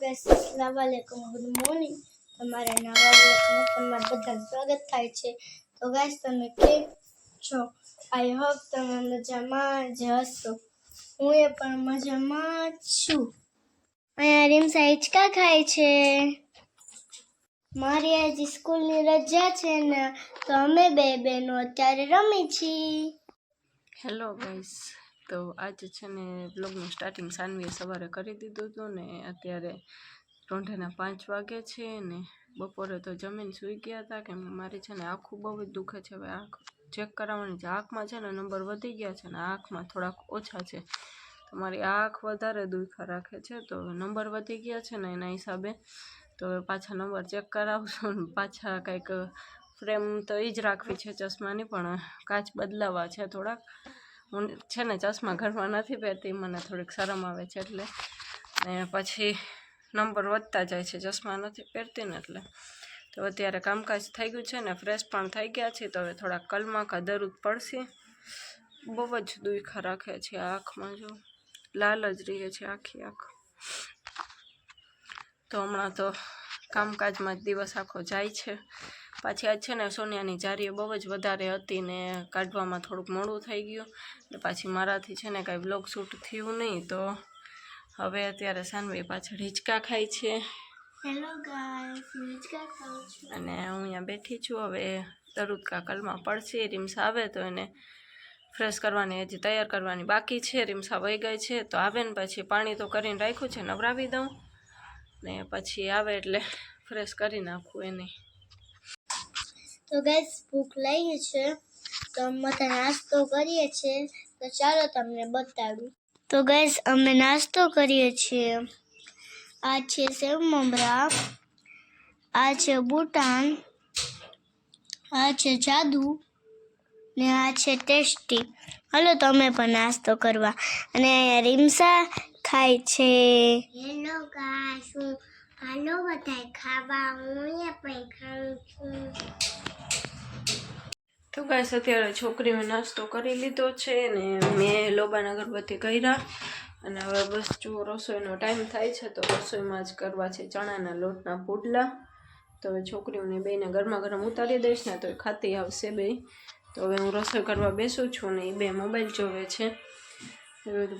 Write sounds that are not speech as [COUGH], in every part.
Guys અસલામ good morning તમારા નવા બ્લોગમાં તમારું બધાનું સ્વાગત થાય છે. તો ગાઈસ તમે કેમ છો? આઈ હોપ તમે મજામાં જ હશો. હું એ પણ મજામાં છું. અહીંયા રીમસા હિંચકા ખાય છે. મારી આજે સ્કૂલની રજા છે ને, તો અમે બે બહેનો અત્યારે રમી છીએ. હેલો ગાઈસ તો આજે છે ને બ્લોગનું સ્ટાર્ટિંગ સાનવીએ સવારે કરી દીધું હતું ને અત્યારે રોંઢાના પાંચ વાગે છે ને બપોરે તો જમીન સૂઈ ગયા હતા કે મારી છે ને આંખું બહુ જ દુખે છે. હવે આંખ ચેક કરાવવાની છે. આંખમાં છે ને નંબર વધી ગયા છે ને આંખમાં થોડાક ઓછા છે. તો મારી આંખ વધારે દુખા રાખે છે. તો નંબર વધી ગયા છે ને એના હિસાબે તો પાછા નંબર ચેક કરાવશું પાછા કંઈક ફ્રેમ તો એ જ રાખવી છે ચશ્માની, પણ કાચ બદલાવા છે થોડાક. હું છે ને ચશ્મા ઘરમાં નથી પહેરતી, મને થોડીક શરમ આવે છે એટલે. ને પછી નંબર વધતા જાય છે, ચશ્મા નથી પહેરતી ને એટલે. તો અત્યારે કામકાજ થઈ ગયું છે ને, ફ્રેશ પણ થઈ ગયા છે, તો હવે થોડાક કલમાં કા દરદ પડશે. બહુ જ દુઃખા રાખે છે આંખમાં જો. લાલ જ રહે છે આખી આંખ. તો હમણાં તો કામકાજમાં જ દિવસ આખો જાય છે. પાછી આજ છે ને સોનિયાની જારીઓ બહુ જ વધારે હતી ને કાઢવામાં થોડુંક મોડું થઈ ગયું. ને પાછી મારાથી છે ને કાંઈ બ્લોગ શૂટ થયું નહીં તો હવે અત્યારે સાનવી પાછળ હિંચકા ખાય છે. હેલો હિંચકા ખાઉં છું. અને હું અહીંયા બેઠી છું. હવે દરરોજ કાકલમાં પડશે રીમ્સ આવે તો એને ફ્રેશ કરવાની હજી તૈયાર કરવાની બાકી છે. રીમસા વહી ગઈ છે. તો આવે ને પછી પાણી તો કરીને રાખ્યું છે નવરાવી દઉં. ને પછી આવે એટલે ફ્રેશ કરી નાખું એને. તો ગેસ ભૂખ લઈએ છે. તો બધા નાસ્તો કરીએ છીએ. તો ચાલો તમને બતાડું. તો ગેસ અમે નાસ્તો કરીએ છીએ. આ છે સેવ મમરા. આ છે બુટાન. આ છે જાદુ. ને આ છે ટેસ્ટી. હાલો તમે પણ નાસ્તો કરવા. અને રીમસા ખાય છે. હેલો ગાઈસ હું હાલો બધાય ખાવા હું પણ ખાઉં છું. તો ગાઈસ અત્યારે છોકરીએ નાસ્તો કરી લીધો છે ને મેં લોબાના અગરબત્તી કર્યા અને હવે બસ જો રસોઈનો ટાઈમ થાય છે તો રસોઈમાં જ કરવા છે ચણાના લોટના પુડલા. તો હવે છોકરીઓને બેને ગરમા ગરમ ઉતારી દઈશ, ને તો એ ખાતી આવશે બે તો હવે હું રસોઈ કરવા બેસું છું ને એ બે મોબાઈલ જોવે છે.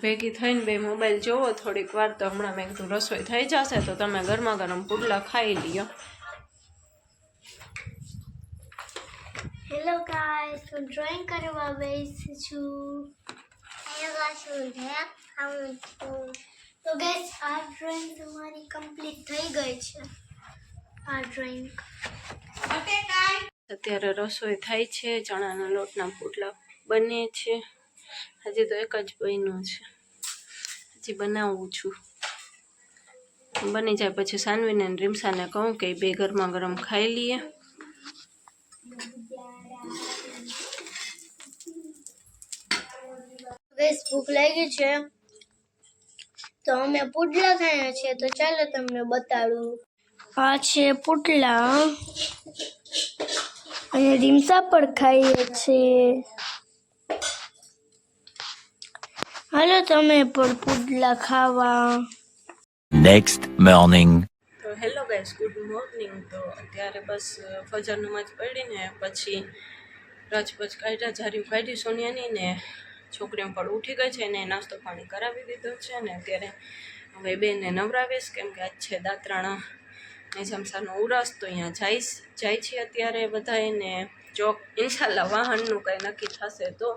ભેગી થઈને બે મોબાઈલ જોવો, થોડીક વાર તો હમણાં મેં કીધું રસોઈ થઈ જશે તો તમે ગરમા ગરમ પુડલા ખાઈ લ્યો. હેલો ગાઈસ હું ડ્રોઈંગ કરવા બેસી છું હેલો ગાઈસ હું ડ્રોઈંગ આવું છું તો ગાઈસ આ ડ્રોઈંગ તમારી કમ્પ્લીટ થઈ ગઈ છે. આ ડ્રોઈંગ અત્યારે રસોઈ થાય છે. ચણાના લોટના પુડલા બને છે. હજી તો એક જ બન્યું છે. હજી બનાવું છું. બની જાય પછી સાનવીને રીમસાને કહું કે બે ગરમા ગરમ ખાઈ લઈએ. ભૂખ લાગી છે. તો અમે પુડલા ખાયા છે. તો ચાલો તમને બતાડું. આ છે પુડલા. અને રીમસા પણ ખાઈએ છે હાલો તમે પણ પુડલા ખાવા. નેક્સ્ટ મોર્નિંગ તો હેલો ગાઈસ ગુડ મોર્નિંગ. તો અત્યારે બસ ફજર નમાજ પડીને પછી રાજપચ કાઢ્યા જારી કાઢી સોનિયાની ને છોકરીઓ પણ ઉઠી ગઈ છે ને નાસ્તો પાણી કરાવી દીધો છે ને અત્યારે હવે બેને નવરાવીશ કેમ કે આજ છે દાતરાણા નિઝામસાનો ઉરસ, તો અહીંયા જઈશ, જાય છે અત્યારે બધા એને જો ઇન્શાલ્લાહ વાહનનું કંઈ નક્કી થશે તો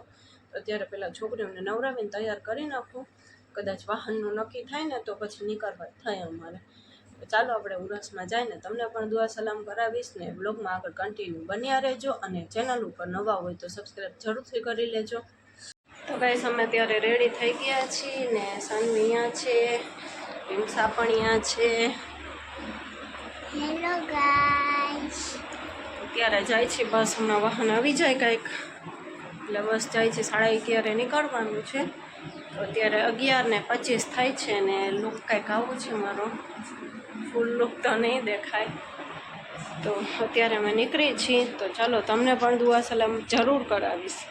અત્યારે પહેલાં છોકરીઓને નવરાવીને તૈયાર કરી નાખું. કદાચ વાહનનું નક્કી થાય ને તો પછી નીકળવા થાય અમારે. ચાલો આપણે ઉરસમાં જઈને તમને પણ દુઆ સલામ કરાવીશ ને બ્લોગમાં આગળ કન્ટિન્યુ બન્યા રહેજો અને ચેનલ ઉપર નવા હોય તો સબસ્ક્રાઈબ જરૂરથી કરી લેજો. તો ગાઈસ અમે ત્યારે રેડી થઈ ગયા છીએ ને સાનવી અહીંયા છે હિંસા પણ અહીંયા છે. હેલો ગાઈસ અત્યારે જાય છે બસ હમણાં વાહન આવી જાય કાંઈક. એટલે બસ જાય છે સાડા અગિયારે નીકળવાનું છે. તો અત્યારે અગિયાર ને પચીસ થાય છે ને લુક કાંઈક આવું છે મારો. ફૂલ લુક તો નહીં દેખાય. તો અત્યારે અમે નીકળી છીએ. તો ચાલો તમને પણ દુઆ સલામ જરૂર કરાવીશ.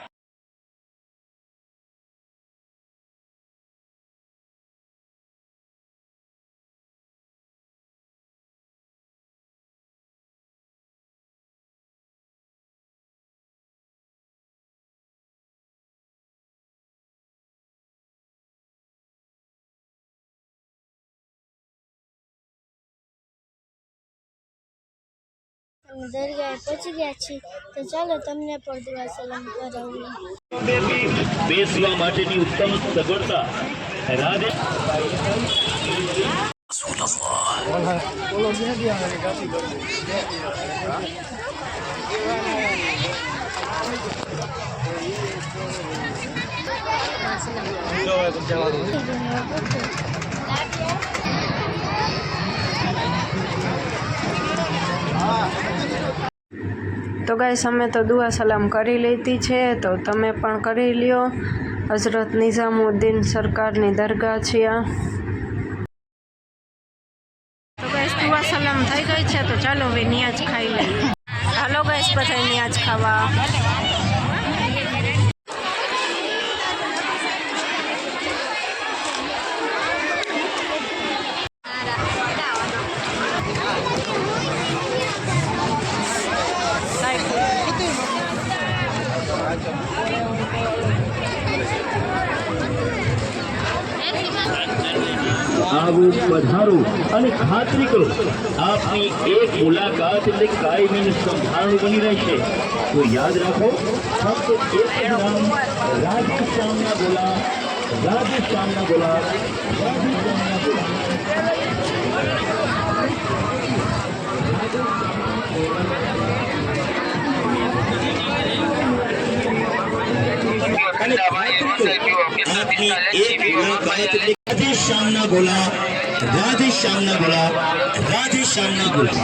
દરગાહે પહોંચી ગયા છીએ. તો ચાલો તમને પણ દુઆ સલામ કરાવું. બેસવા માટેની ઉત્તમ સગવડતા. રાધે. તો ગાઈસ, અમે તો દુઆ સલામ કરી લીધી છે. તો તમે પણ કરી લ્યો. હઝરત નિઝામુદ્દીન સરકારની દરગાહ છે આ. તો ગાઈસ, દુઆ સલામ થઈ ગઈ છે. તો ચાલો હવે નિયાજ ખાઈ લઈએ. હાલો ગાઈસ બધા નિયાજ ખાવા. પધારો અને ખાતરી કરો. આપની એક મુલાકાત એટલે કાયમી સંભાળનું બની રહેશે. તો યાદ રાખો ફક્ત એક નામ રાજસ્થાનના બોલા રાજસ્થાનના બોલા રાજસ્થાનના બોલા અને ખાતરી કરો આપની એક મુલાકાત એટલે શ્યામના ગોલા રાધે શ્યામના ગુલાબ રાધે શ્યામના ગુલાબ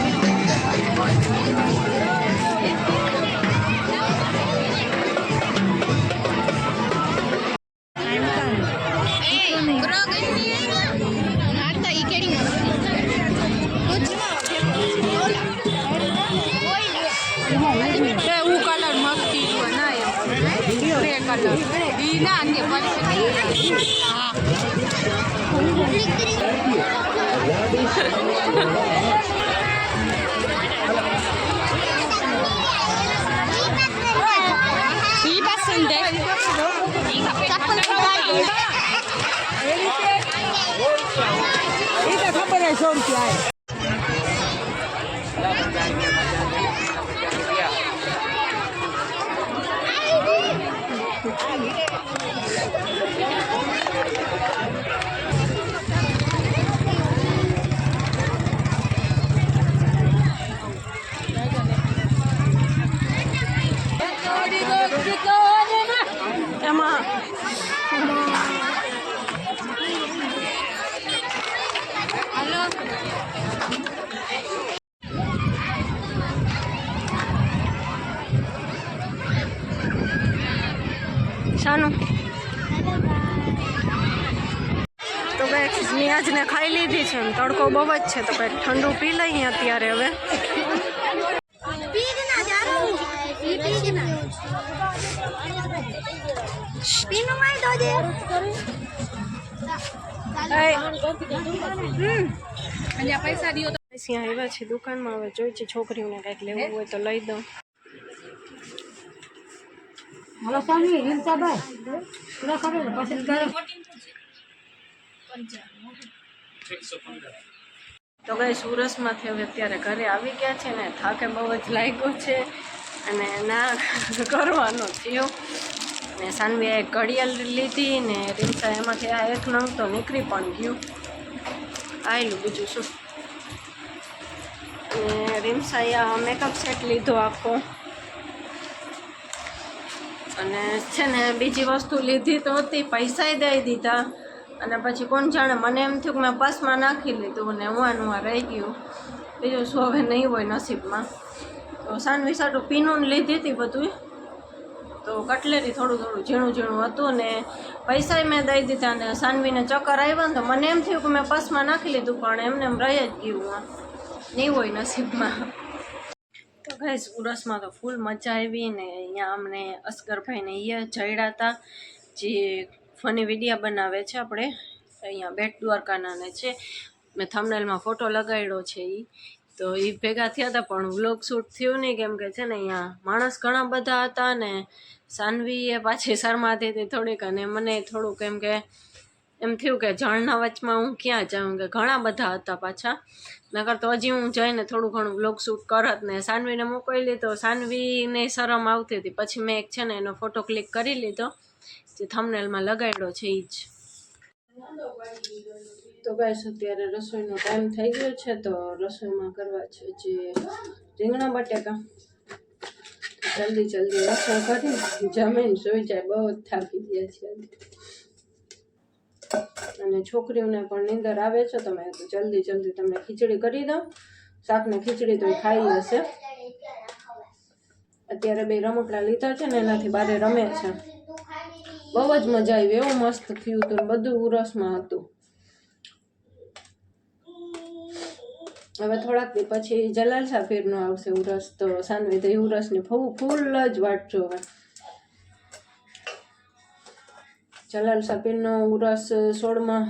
બનાવ્યો ગ્રે કલર ઈ ના અંગે ઈ પસંદ એમાં શાનું તો કંઈક નિયાજને ખાઈ લીધી છે. ને તડકો બહુ જ છે તો કંઈક ઠંડુ પી લઈએ અત્યારે હવે. અહીંયા આવ્યા છે દુકાનમાં. હવે જોઈ છે છોકરીઓને કંઈક લેવું હોય તો લઈ દઉં. તો કઈ સુરતમાંથી હવે અત્યારે ઘરે આવી ગયા છે ને, થાકે બહુ જ લાગ્યો છે. અને ના [LAUGHS] કરવાનો થયો. ને સાનવીએ ઘડિયાળ લીધી ને રિમસા એમાંથી આ એક નંગ તો નીકળી પણ ગયું. આવેલું બીજું શું? ને રીમસાએ આ મેકઅપ સેટ લીધો આખો. અને છે ને, બીજી વસ્તુ લીધી તો હતી, પૈસાય દઈ દીધા. અને પછી કોણ જાણે, મને એમ થયું કે મેં પસમાં નાખી લીધું અને હું રહી ગયું. બીજું શું હવે નહીં હોય નસીબમાં. તો સાનવી સાટું પીનું ને લીધી હતી બધું તો કટલેરી થોડું થોડું ઝીણું ઝીણું હતું ને પૈસાય મેં દઈ દીધા અને સાનવીને ચક્કર આવ્યા ને તો મને એમ થયું કે મેં પસમાં નાખી લીધું, પણ એમને એમ રહી જ ગયું નહીં હોય નસીબમાં. તો ભાઈ ઉરસમાં તો ફૂલ મજા આવી ને અહીંયા અમને અસગરભાઈને અહીંયા જયડા હતા, જે ફની વિડીયા બનાવે છે આપણે. અહીંયા બેટ દ્વારકાનાને છે. મેં થમનેલમાં ફોટો લગાડ્યો છે એ તો એ ભેગા થયા હતા, પણ વ્લોગ શૂટ થયું નહીં. કેમ કે છે ને, અહીંયા માણસ ઘણા બધા હતા ને, સાનવીએ પાછી શરમાતી હતી થોડીક અને મને થોડુંક એમ કે, એમ થયું કે જળના વચમાં હું ક્યાં જાઉં કે ઘણા બધા હતા પાછા. નકર તો હજી હું જઈને થોડું ઘણું બ્લોગ શૂટ કરત ને સાનવીને મોકલી લીધો. સાનવીને શરમ આવતી હતી. પછી મેં એક છે ને, એનો ફોટો ક્લિક કરી લીધો. જે થંબનેલમાં લગાડ્યો છે એ જ. તો ગાઈસ, અત્યારે રસોઈનો ટાઈમ થઈ ગયો છે, તો રસોઈમાં કરવા છે જે રીંગણા બટેકા. જલ્દી જલ્દી રસોઈ કરી જમીન સુઈ જાય, બહુ જ થાકી ગયા છે અને છોકરીઓને પણ નીંદર આવે છે, તો મેં જલ્દી જલ્દી તમને ખીચડી કરી દઉં શાકને ખીચડી તો ખાઈ લેશે અત્યારે બે રમકડા લીધા છે ને એનાથી બારે રમે છે. બહુ જ મજા આવી, એવું મસ્ત થયું હતું બધું ઉરસમાં હતું. હવે થોડાક દી પછી જલાલ સાફીરનો આવશે ઉરસ, તો સાનવી તો એ ઉરસની ફૂ, ફૂલ જ વાટ હવે. જલાલ સાફીરનો ઉરસ સોળમાં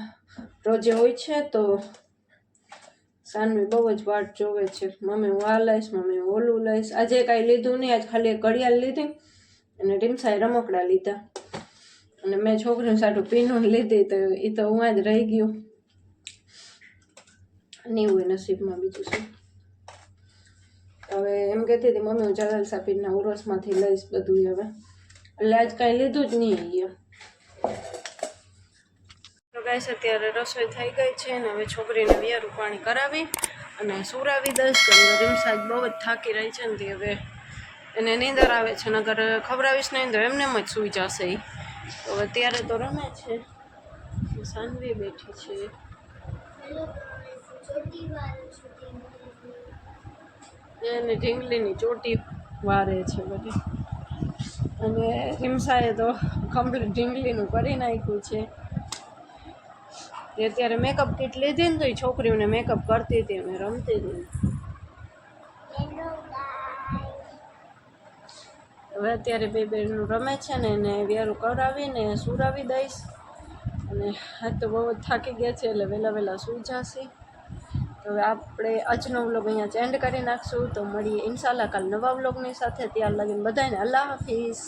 રોજે હોય છે, તો સાનવી બહુ જ વાટ જોવે છે. મમ્મી, હું આ લઈશ, મમ્મી ઓલું લઈશ. આજે કાંઈ લીધું નહીં, આજ ખાલી ઘડિયાળ લીધી અને ટીમસાએ રમકડા લીધા. અને મેં છોકરીનું સાટું પીનું લીધી તો એ તો હું જ રહી ગયું. અને એવું નસીબમાં બીજું શું? હવે એમ કહેતી હતી, મમ્મી, હું જલાલ સાપીરના ઉરસમાંથી લઈશ બધું હવે. એટલે આજ કાંઈ લીધું જ નહીં એ તો ગાઈસ, અત્યારે રસોઈ થઈ ગઈ છે ને હવે છોકરીને વિયારું પાણી કરાવી અને સુરાવી દઈશ. કે રીમસાજ બહુ જ થાકી રહી છે ને તે હવે એને નીંદર આવે છે. નગર ખવડાવીશ નહીં તો એમને જ સૂઈ જશે ઈ. તો અત્યારે તો રમે છે. સાનવી બેઠી છે. એને ઢીંગલીની ચોટી વારે છે બધી. અને હિમસાએ તો કમ્પ્લીટ ઢીંગલીનું કરી નાખ્યું છે. એ અત્યારે મેકઅપ કીટ લીધી ને તો એ છોકરીઓને મેકઅપ કરતી હતી મેં રમતી હતી. હવે અત્યારે બે બેનું રમે છે ને એને વ્યારું કરાવીને સુરાવી દઈશ. અને હા તો બહુ થાકી ગયા છે એટલે વહેલા વહેલા સૂઈ જશે. તો હવે આપણે આજનો વ્લોગ અહીંયા ચેન્ડ કરી નાખશું. તો મળીએ ઇન્શાલ્લાહ કાલ નવા વ્લોગની સાથે. ત્યાં લગીને બધાને અલ્લાહ હાફિઝ.